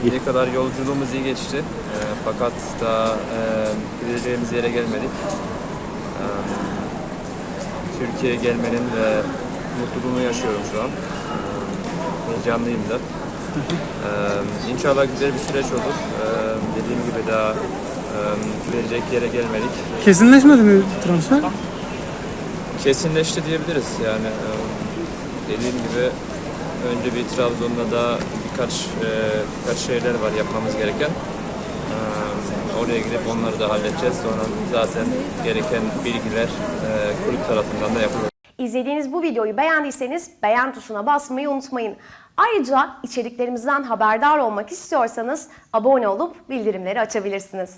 Şimdiye kadar yolculuğumuz iyi geçti. Ee, fakat daha e, gideceğimiz yere gelmedik. Ee, Türkiye'ye gelmenin ve mutluluğunu yaşıyorum şu an. Ee, heyecanlıyım da. Ee, inşallah güzel bir süreç olur. Ee, dediğim gibi daha e, gidecek yere gelmedik. Kesinleşmedi mi transfer? Kesinleşti diyebiliriz yani. e, Dediğim gibi önce bir Trabzon'da da birkaç e, birkaç şeyler var yapmamız gereken. E, Oraya gidip onları da halledeceğiz. Sonra zaten gereken bilgiler e, kulüp tarafından da yapılır. İzlediğiniz bu videoyu beğendiyseniz beğen tuşuna basmayı unutmayın. Ayrıca içeriklerimizden haberdar olmak istiyorsanız abone olup bildirimleri açabilirsiniz.